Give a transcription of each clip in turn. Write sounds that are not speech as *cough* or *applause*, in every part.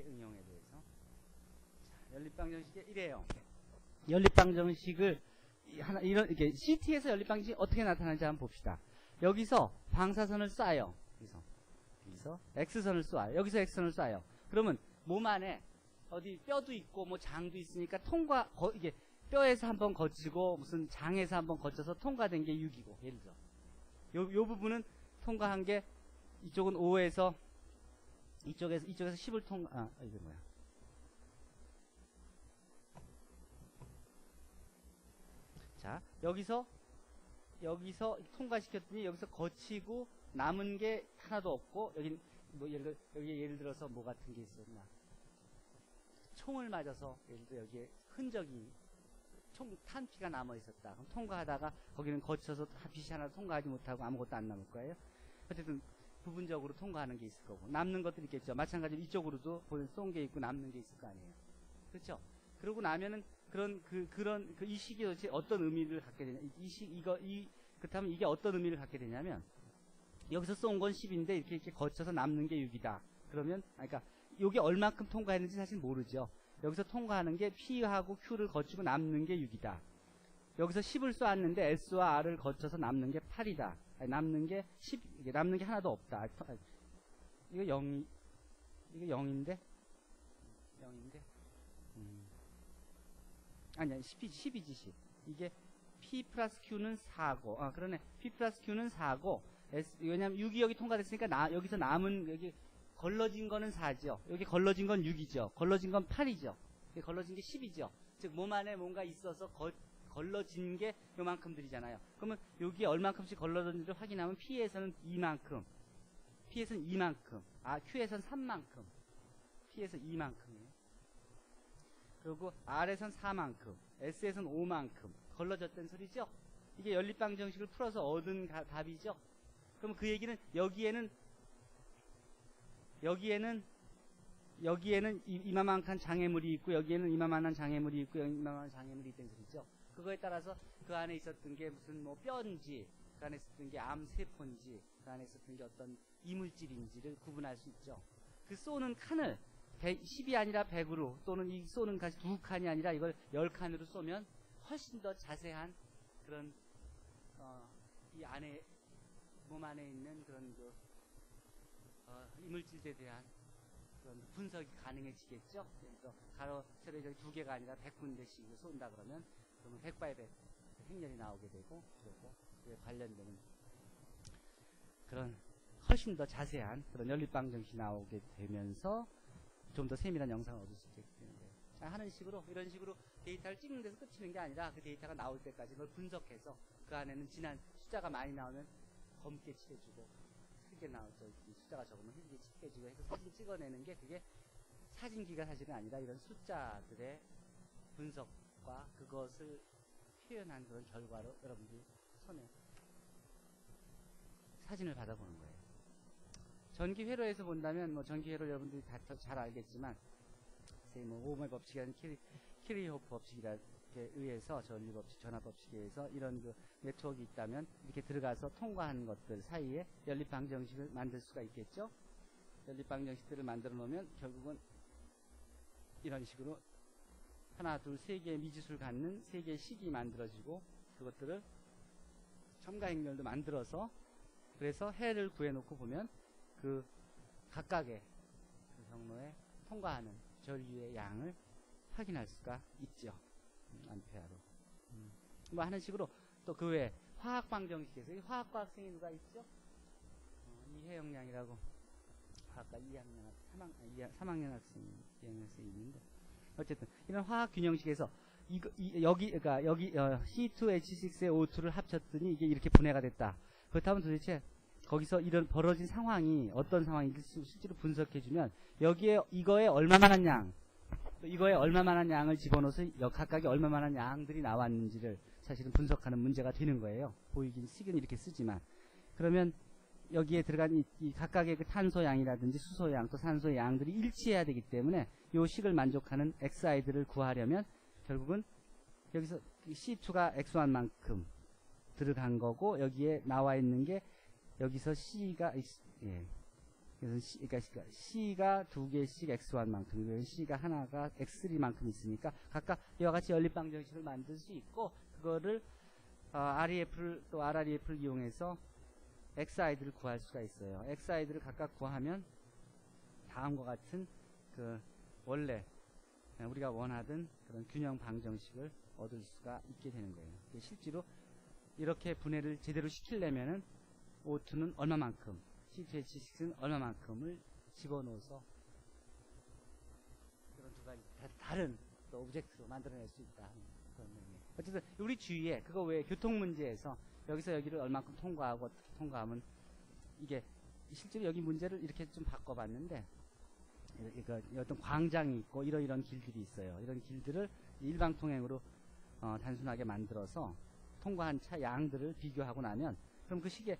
연립방정식의 응용에 대해서. 자, 연립방 정식의 이래요. 연립방 정식을 이- 하나 이런 이렇게 CT에서 연립방 정식이 어떻게 나타나는지 한번 봅시다. 여기서 방사선을 쏴요. 여기서 여기서 X선을 쏴요. 여기서 X선을 쏴요. 그러면 몸 안에 어디 뼈도 있고 뭐 장도 있으니까 통과 거- 이게 뼈에서 한번 거치고 무슨 장에서 한번 거쳐서 통과된 게 6이고 예를 들어 요, 요 부분은 통과한 게 이쪽은 5에서 이쪽에서 이쪽에서 10을 통과 아 이게 뭐야 자 여기서 여기서 통과시켰더니 여기서 거치고 남은 게 하나도 없고 여기 뭐 예를 여기 예를 들어서 뭐 같은 게 있었나 총을 맞아서 예를 들어 여기에 흔적이 총 탄피가 남아 있었다. 그럼 통과하다가 거기는 거쳐서 빛이 하나 통과하지 못하고 아무것도 안 남을 거예요. 어쨌든 부분적으로 통과하는 게 있을 거고 남는 것들이 있겠죠. 마찬가지로 이쪽으로도 쏜 게 있고 남는 게 있을 거 아니에요. 그렇죠? 그러고 나면은 그런 그 그런 그 이 시기 도대체 어떤 의미를 갖게 되냐? 이시 이거 이 그렇다면 이게 어떤 의미를 갖게 되냐면 여기서 쏜 건 10인데 이렇게 이렇게 거쳐서 남는 게 6이다. 그러면 아 그러니까 요게 얼마큼 통과했는지 사실 모르죠. 여기서 통과하는 게 P하고 Q를 거치고 남는 게 6이다. 여기서 10을 쏘았는데 S와 R을 거쳐서 남는 게 8이다. 남는 게 10, 이게 남는 게 하나도 없다. 아, 아, 이거 0이, 이거 0인데? 0인데? 음. 아니야, 10이지, 10이지, 10. 이게 P 플러스 Q는 4고, 아, 그러네. P 플러스 Q는 4고, S, 왜냐면 6이 여기 통과됐으니까 나, 여기서 남은, 여기, 걸러진 거는 4죠. 여기 걸러진 건 6이죠. 걸러진 건 8이죠. 여기 걸러진 게 10이죠. 즉, 몸 안에 뭔가 있어서 거, 걸러진 게 요만큼 들이잖아요. 그러면 여기에 얼만큼씩 걸러졌는지를 확인하면 P에서는 이만큼, P에서는 이만큼, 아, Q에서는 3만큼, P에서 이만큼이에요. 그리고 R에선 4만큼, S에선 5만큼 걸러졌다는 소리죠? 이게 연립방 정식을 풀어서 얻은 가- 답이죠? 그럼 그 얘기는 여기에는 여기에는 여기에는 이, 이만한 장애물이 있고 여기에는 이만한 장애물이 있고 이만한 장애물이 있다는 소리죠. 그거에 따라서 그 안에 있었던 게 무슨 뭐 뼈인지 그 안에 있었던 게 암세포인지 그 안에 있었던 게 어떤 이물질인지를 구분할 수 있죠. 그 쏘는 칸을 100, 10이 아니라 100으로 또는 이 쏘는 칸이 두 칸이 아니라 이걸 10칸으로 쏘면 훨씬 더 자세한 그런 어, 이 안에 몸 안에 있는 그런 그 어, 이물질에 대한 그런 분석이 가능해지겠죠. 그래서 가로 세로 저기 두 개가 아니라 100군데씩 쏜다 그러면 그러면 100바의 100 행렬이 나오게 되고 그리고 관련되는 그런 훨씬 더 자세한 그런 연립방 정식이 나오게 되면서 좀 더 세밀한 영상을 얻을 수 있게 되는 거예요. 자, 하는 식으로 이런 식으로 데이터를 찍는 데서 끝이는 게 아니라 그 데이터가 나올 때까지 그걸 분석해서 그 안에는 지난 숫자가 많이 나오면 검게 칠해주고 크게 나오죠. 숫자가 적으면 크게 칠해주고 해서 사진 찍어내는 게 그게 사진기가 사실은 아니라 이런 숫자들의 분석 과 그것을 표현한 그런 결과로 여러분들이 손에 사진을 받아보는 거예요. 전기 회로에서 본다면 뭐 전기 회로 여러분들이 다 잘 알겠지만 세뭐 오음의 법칙이라는 키리, 키리호프 법칙이라에 의해서 전류 법칙, 전압 법칙에 의해서 이런 그 네트워크가 있다면 이렇게 들어가서 통과하는 것들 사이에 연립 방정식을 만들 수가 있겠죠. 연립 방정식들을 만들어 놓으면 결국은 이런 식으로 하나, 둘, 세 개의 미지수를 갖는 세 개의 식이 만들어지고 그것들을 첨가 행렬도 만들어서 그래서 해를 구해놓고 보면 그 각각의 그 경로에 통과하는 전류의 양을 확인할 수가 있죠. 음, 암페아로. 음. 뭐 하는 식으로 또 그 외에 화학 방정식에서 이 화학과 학생이 누가 있죠? 어, 이혜영양이라고 화학과 2학년, 학- 3학, 2학, 3학년 학생이 학생이 있는데 어쨌든 이런 화학 균형식에서 이거, 이, 여기 그러니까 여기 어, C2H6의 O2를 합쳤더니 이게 이렇게 분해가 됐다. 그렇다면 도대체 거기서 이런 벌어진 상황이 어떤 상황인지 수- 실제로 분석해주면 여기에 이거에 얼마만한 양, 또 이거에 얼마만한 양을 집어넣어서 여- 각각에 얼마만한 양들이 나왔는지를 사실은 분석하는 문제가 되는 거예요. 보이긴 식은 이렇게 쓰지만 그러면 여기에 들어간 이, 이 각각의 그 탄소 양이라든지 수소 양 또 산소의 양들이 일치해야 되기 때문에 요 식을 만족하는 xi들을 구하려면 결국은 여기서 C2가 x1만큼 들어간 거고 여기에 나와 있는 게 여기서 C가 있- 예. 그래서 C, 그러니까 C가 두 개씩 X1만큼, 이고 C가 하나가 X3만큼 있으니까 각각 이와 같이 연립방정식을 만들 수 있고 그거를 어, REF를 또 RREF를 이용해서 XI들을 구할 수가 있어요. XI들을 각각 구하면 다음과 같은 그 원래 우리가 원하던 그런 균형 방정식을 얻을 수가 있게 되는 거예요. 실제로 이렇게 분해를 제대로 시키려면은 O2는 얼마만큼, C2H6는 얼마만큼을 집어넣어서 그런 두 가지 다, 다른 또 오브젝트로 만들어낼 수 있다. 그런 의미. 어쨌든 우리 주위에 그거 외에 교통 문제에서 여기서 여기를 얼마큼 통과하고 통과하면 이게 실제로 여기 문제를 이렇게 좀 바꿔봤는데 그러니까 어떤 광장이 있고 이러이런 길들이 있어요. 이런 길들을 일방 통행으로 어, 단순하게 만들어서 통과한 차 양들을 비교하고 나면 그럼 그 시기에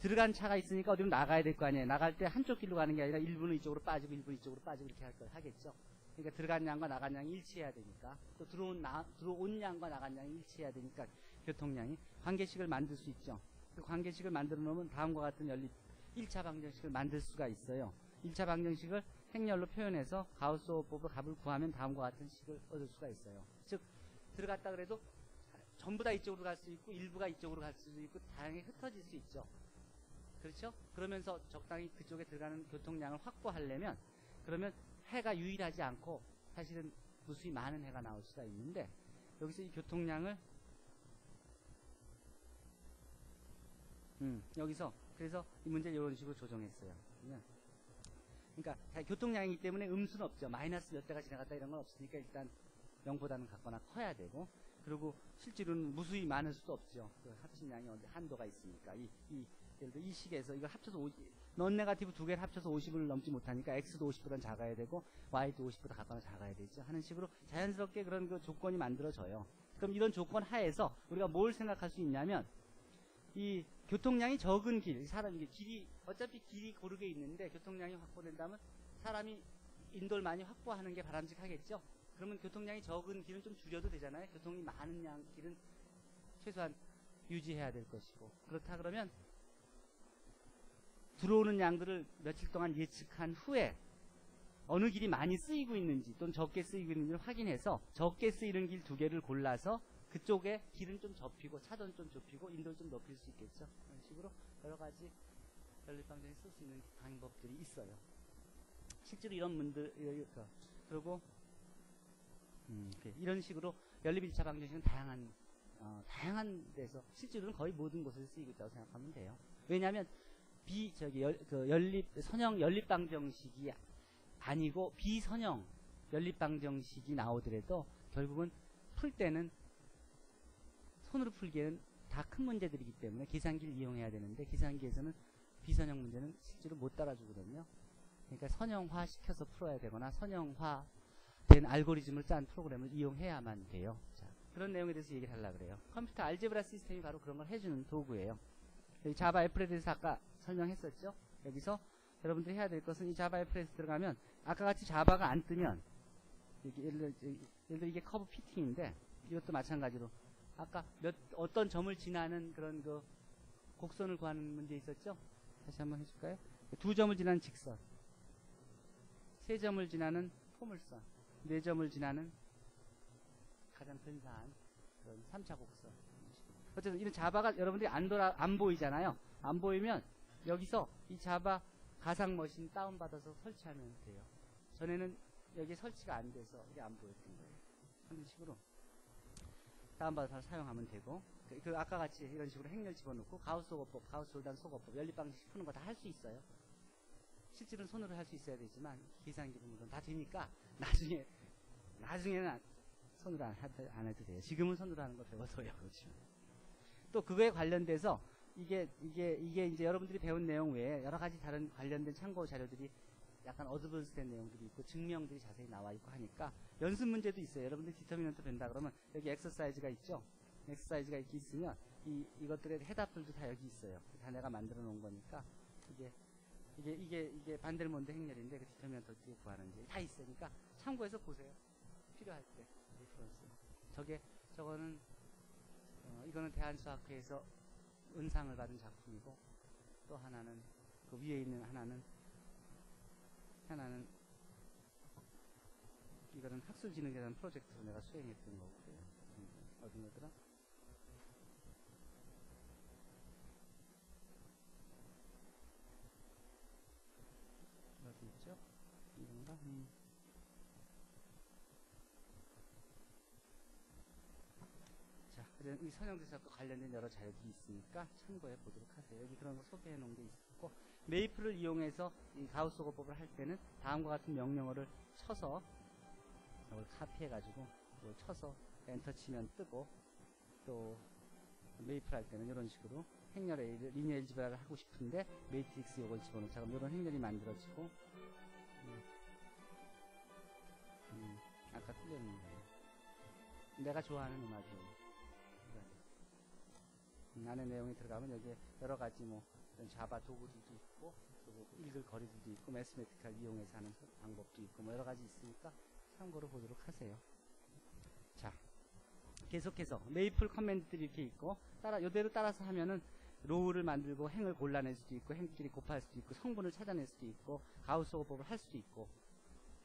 들어간 차가 있으니까 어디로 나가야 될 거 아니에요. 나갈 때 한쪽 길로 가는 게 아니라 일부는 이쪽으로 빠지고 일부는 이쪽으로 빠지고 이렇게 할 걸 하겠죠. 그러니까 들어간 양과 나간 양이 일치해야 되니까 또 들어온 나, 들어온 양과 나간 양이 일치해야 되니까 교통량이 관계식을 만들 수 있죠. 그 관계식을 만들어 놓으면 다음과 같은 연립 1차 방정식을 만들 수가 있어요. 1차 방정식을 행렬로 표현해서 가우스 호법의 값을 구하면 다음과 같은 식을 얻을 수가 있어요. 즉 들어갔다 그래도 전부 다 이쪽으로 갈 수 있고 일부가 이쪽으로 갈 수도 있고 다양하게 흩어질 수 있죠. 그렇죠? 그러면서 적당히 그쪽에 들어가는 교통량을 확보하려면 그러면 해가 유일하지 않고 사실은 무수히 많은 해가 나올 수가 있는데 여기서 이 교통량을 음, 여기서 그래서 이 문제를 이런 식으로 조정했어요. 그러니까 교통량이기 때문에 음수는 없죠. 마이너스 몇 대가 지나갔다 이런 건 없으니까 일단 0보다는 같거나 커야 되고 그리고 실제로는 무수히 많을 수도 없죠. 그 합심량이 한도가 있으니까 이, 이 예를 들어 이 식에서 이걸 합쳐서 50, 넌 네가티브 두 개를 합쳐서 50을 넘지 못하니까 x도 50보다 작아야 되고 y도 50보다 가까워 작아야 되죠. 하는 식으로 자연스럽게 그런 그 조건이 만들어져요. 그럼 이런 조건 하에서 우리가 뭘 생각할 수 있냐면 이 교통량이 적은 길, 사람 이게 길이 어차피 길이 고르게 있는데 교통량이 확보된다면 사람이 인도를 많이 확보하는 게 바람직하겠죠. 그러면 교통량이 적은 길은 좀 줄여도 되잖아요. 교통이 많은 양 길은 최소한 유지해야 될 것이고 그렇다 그러면 들어오는 양들을 며칠 동안 예측한 후에 어느 길이 많이 쓰이고 있는지 또는 적게 쓰이고 있는지를 확인해서 적게 쓰이는 길 두 개를 골라서 그쪽에 길은 좀 접히고 차도는 좀 좁히고 인도를 좀 높일 수 있겠죠. 그런 식으로 여러 가지 연립방정이 쓸 수 있는 방법들이 있어요. 실제로 이런 문들 그리고 음, 이런 식으로 연립 1차 방정식은 다양한 어, 다양한 데서 실제로는 거의 모든 곳에서 쓰이고 있다고 생각하면 돼요. 왜냐하면 비 저기 열, 그 연립 선형 연립 방정식이 아니고 비선형 연립 방정식이 나오더라도 결국은 풀 때는 손으로 풀기에는 다 큰 문제들이기 때문에 계산기를 이용해야 되는데 계산기에서는 비선형 문제는 실제로 못 따라주거든요. 그러니까 선형화 시켜서 풀어야 되거나 선형화 된 알고리즘을 짠 프로그램을 이용해야만 돼요. 자, 그런 내용에 대해서 얘기를 하려고 그래요. 컴퓨터 알제브라 시스템이 바로 그런 걸 해주는 도구예요. 여기 자바 애플에 대해서 아까 설명했었죠. 여기서 여러분들이 해야 될 것은 이 자바 애플에 들어가면 아까 같이 자바가 안 뜨면 예를 들어, 예를 들어 이게 커브 피팅인데 이것도 마찬가지로 아까 몇 어떤 점을 지나는 그런 그 곡선을 구하는 문제 있었죠? 다시 한번 해줄까요? 두 점을 지나는 직선, 세 점을 지나는 포물선, 네 점을 지나는 가장 근사한 그런 3차 곡선. 어쨌든 이런 자바가 여러분들이 안 돌아 안 보이잖아요. 안 보이면 여기서 이 자바 가상 머신 다운 받아서 설치하면 돼요. 전에는 여기 설치가 안 돼서 이게 안 보였던 거예요. 그런 식으로 다운받아서 사용하면 되고 그, 그, 아까 같이 이런 식으로 행렬 집어넣고 가우스 소거법, 가우스 졸단 소거법, 연립 방식 푸는 거 다 할 수 있어요. 실제로는 손으로 할 수 있어야 되지만 물론 다 되니까 나중에 나중에는 손으로 안, 안 해도 돼요. 지금은 손으로 하는 거 배워서요. *laughs* 그렇죠. 또 그거에 관련돼서 이게 이게 이게 이제 여러분들이 배운 내용 외에 여러 가지 다른 관련된 참고 자료들이 약간 어드밴스된 내용들이 있고 증명들이 자세히 나와 있고 하니까 연습 문제도 있어요. 여러분들이 디터미넌트 된다 그러면 여기 엑서사이즈가 있죠. 엑서사이즈가 이렇게 있으면 이 이것들의 해답들도 다 여기 있어요. 다 내가 만들어 놓은 거니까 이게 이게 이게 이게 반델몬드 행렬인데 그 디터미넌트 어떻게 구하는지 다 있으니까 참고해서 보세요. 필요할 때 리프런스. 저게 저거는 어, 이거는 대한수학회에서 은상을 받은 작품이고 또 하나는 그 위에 있는 하나는 하나는 이거는 학술진흥재단 프로젝트로 내가 수행했던 거고요. 음, 어디 거더라? 어디 있죠? 이건가? 음. 자, 이 선형대사과 관련된 여러 자료들이 있으니까 참고해 보도록 하세요. 여기 그런 거 소개해 놓은 게 있고 메이플을 이용해서 이 가우스 고법을 할 때는 다음과 같은 명령어를 쳐서 이걸 카피해 가지고 이걸 쳐서 엔터 치면 뜨고 또 메이플 할 때는 이런 식으로 행렬 A를 리니어 엘지브라를 하고 싶은데 매트릭스 요걸 집어넣자. 그럼 이런 행렬이 만들어지고 음, 음, 아까 틀렸는데. 내가 좋아하는 음악이에요. 음, 안에 내용이 들어가면 여기에 여러 가지 뭐 이런 자바 도구들도 있고 그리고 읽을 거리들도 있고 매스메티컬 이용해서 하는 방법도 있고 뭐 여러 가지 있으니까 참고로 보도록 하세요. 자, 계속해서 메이플 커맨드들이 이렇게 있고 따라 이대로 따라서 하면은 로우를 만들고 행을 골라낼 수도 있고 행끼리 곱할 수도 있고 성분을 찾아낼 수도 있고 가우스 호법을 할 수도 있고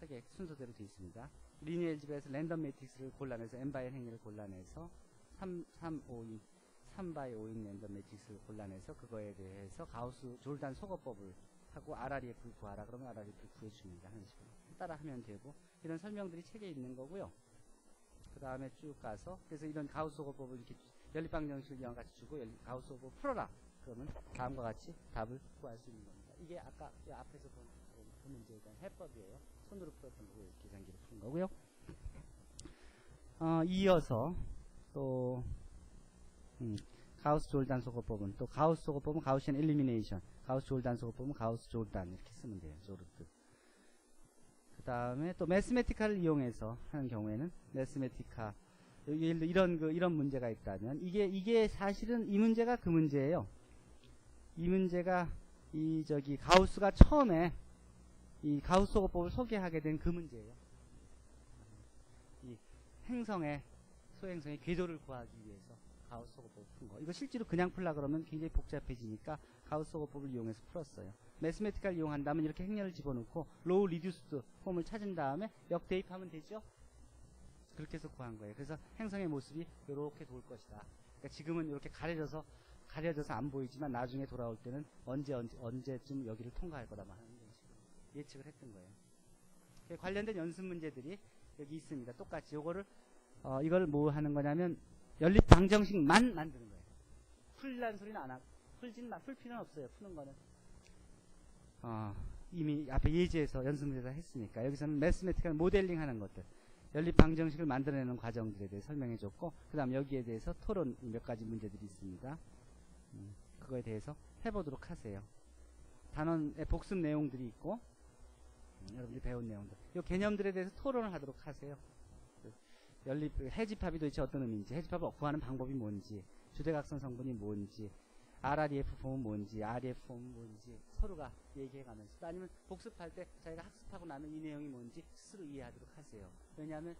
하게 순서대로 되어 있습니다. 리니어 엘지브에서 랜덤 매트릭스를 골라내서 n바이 행위를 골라내서 3, 3, 5, 2 3바이 5인 랜덤 매트릭스를 골라내서 그거에 대해서 가우스 졸단 소거법을 하고 RREF를 구하라 그러면 RREF를 구해줍니다. 하는 식으로 따라 하면 되고 이런 설명들이 책에 있는 거고요. 그 다음에 쭉 가서 그래서 이런 가우스 소거법을 이렇게 연립방정식을 이와 같이 주고 가우스 소거 풀어라 그러면 다음과 같이 답을 구할 수 있는 겁니다. 이게 아까 이 앞에서 본, 그 문제에 대한 해법이에요. 손으로 풀었던 거고 계산기로 푸는 거고요. 어, 이어서 또 음, 가우스 졸단 소거법은 또 가우스 소거법은 가우시안 일리미네이션 가우스 졸단 소거법은 가우스 졸단 이렇게 쓰면 돼요. 조르트. 그 다음에 또 매스메티카를 이용해서 하는 경우에는 매스메티카 이런 그 이런 문제가 있다면 이게 이게 사실은 이 문제가 그 문제예요. 이 문제가 이 저기 가우스가 처음에 이 가우스 소거법을 소개하게 된 그 문제예요. 이 행성의 소행성의 궤도를 구하기 위해서 가우스 소거법을 푼 거. 이거 실제로 그냥 풀라 그러면 굉장히 복잡해지니까 가우스 소거법을 이용해서 풀었어요. 매스메티컬 이용한다면 이렇게 행렬을 집어넣고 로우 리듀스드 폼을 찾은 다음에 역대입하면 되죠. 그렇게 해서 구한 거예요. 그래서 행성의 모습이 이렇게 돌 것이다. 그러니까 지금은 이렇게 가려져서 가려져서 안 보이지만 나중에 돌아올 때는 언제 언제 언제쯤 여기를 통과할 거다만 예측을 했던 거예요. 그 관련된 연습 문제들이 여기 있습니다. 똑같이 요거를 어, 이걸 뭐 하는 거냐면 연립 방정식만 만드는 거예요. 풀란 소리는 안 하고 풀진 마, 풀 필요는 없어요. 푸는 거는 어, 이미 앞에 예제에서 연습 문제다 했으니까 여기서는 매스메티컬 모델링 하는 것들 연립 방정식을 만들어내는 과정들에 대해 설명해 줬고 그 다음 여기에 대해서 토론 몇 가지 문제들이 있습니다. 음, 그거에 대해서 해보도록 하세요. 단원의 복습 내용들이 있고 음, 여러분들이 배운 내용들 이 개념들에 대해서 토론을 하도록 하세요. 그 연립 해집합이 도대체 어떤 의미인지 해집합을 구하는 방법이 뭔지 주대각선 성분이 뭔지 RREF 폼은 뭔지 REF 폼은 뭔지 서로가 얘기해가면서 또 아니면 복습할 때 자기가 학습하고 나면 이 내용이 뭔지 스스로 이해하도록 하세요. 왜냐하면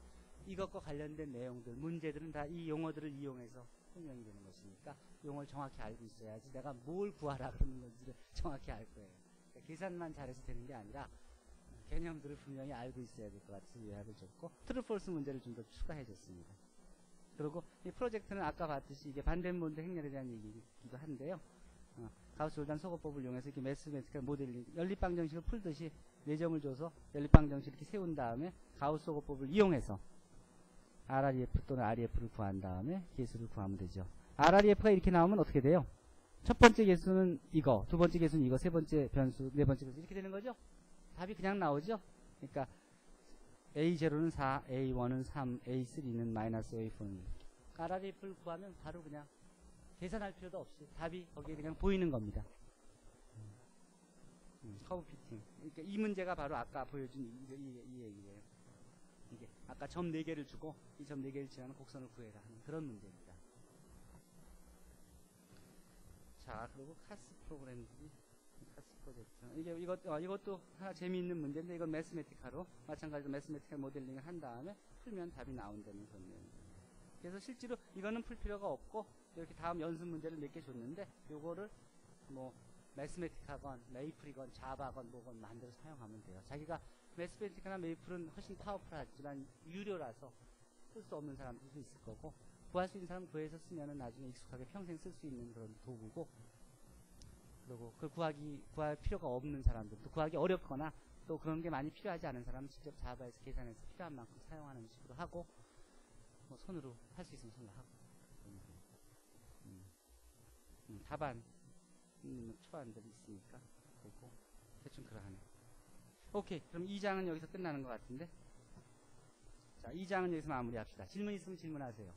이것과 관련된 내용들, 문제들은 다 이 용어들을 이용해서 설명이 되는 것이니까 용어를 정확히 알고 있어야지 내가 뭘 구하라 그러는 건지를 *laughs* 정확히 알 거예요. 그러니까 계산만 잘해서 되는 게 아니라 개념들을 분명히 알고 있어야 될 것 같아서 요약을 줬고 트루폴스 문제를 좀 더 추가해 줬습니다. 그리고 이 프로젝트는 아까 봤듯이 이게 반덴본드 행렬에 대한 얘기이기도 한데요. 어, 가우스 졸단 소거법을 이용해서 이렇게 매스메티컬 모델링 연립방 정식을 풀듯이 내점을 줘서 연립방 정식 이렇게 세운 다음에 가우스 소거법을 이용해서 RREF 또는 REF를 구한 다음에 개수를 구하면 되죠. RREF가 이렇게 나오면 어떻게 돼요? 첫 번째 개수는 이거, 두 번째 개수는 이거, 세 번째 변수, 네 번째 변수 이렇게 되는 거죠? 답이 그냥 나오죠? 그러니까 A0는 4, A1은 3, A3는 마이너스 A4는 RREF를 구하면 바로 그냥 계산할 필요도 없이 답이 거기에 그냥 보이는 겁니다. 음, 커브 피팅. 그러니까 이 문제가 바로 아까 보여준 이, 이, 이 얘기예요. 이게 아까 점 4개를 주고 이 점 4개를 지나는 곡선을 구해라 하는 그런 문제입니다. 자, 그리고 카스 프로그램들이. 이게 이것 어, 이것도 하나 재미있는 문제인데 이건 매스메티카로 마찬가지로 매스메티컬 모델링을 한 다음에 풀면 답이 나온다는 내용입니다. 그래서 실제로 이거는 풀 필요가 없고 이렇게 다음 연습 문제를 몇 개 줬는데 요거를 뭐 매스매틱하건 메이플이건 자바건 뭐건 마음대로 사용하면 돼요. 자기가 매스매틱이나 메이플은 훨씬 파워풀하지만 유료라서 쓸 수 없는 사람들도 있을 거고 구할 수 있는 사람 구해서 쓰면은 나중에 익숙하게 평생 쓸 수 있는 그런 도구고 그리고 그 구하기 구할 필요가 없는 사람들도 구하기 어렵거나 또 그런 게 많이 필요하지 않은 사람은 직접 자바에서 계산해서 필요한 만큼 사용하는 식으로 하고 뭐 손으로 할 수 있으면 손으로 하고. 음, 음, 음, 답안 음, 초반들이 있으니까 그리고 대충 그러하네. 오케이. 그럼 2장은 여기서 끝나는 것 같은데? 자 2장은 여기서 마무리합시다. 질문 있으면 질문하세요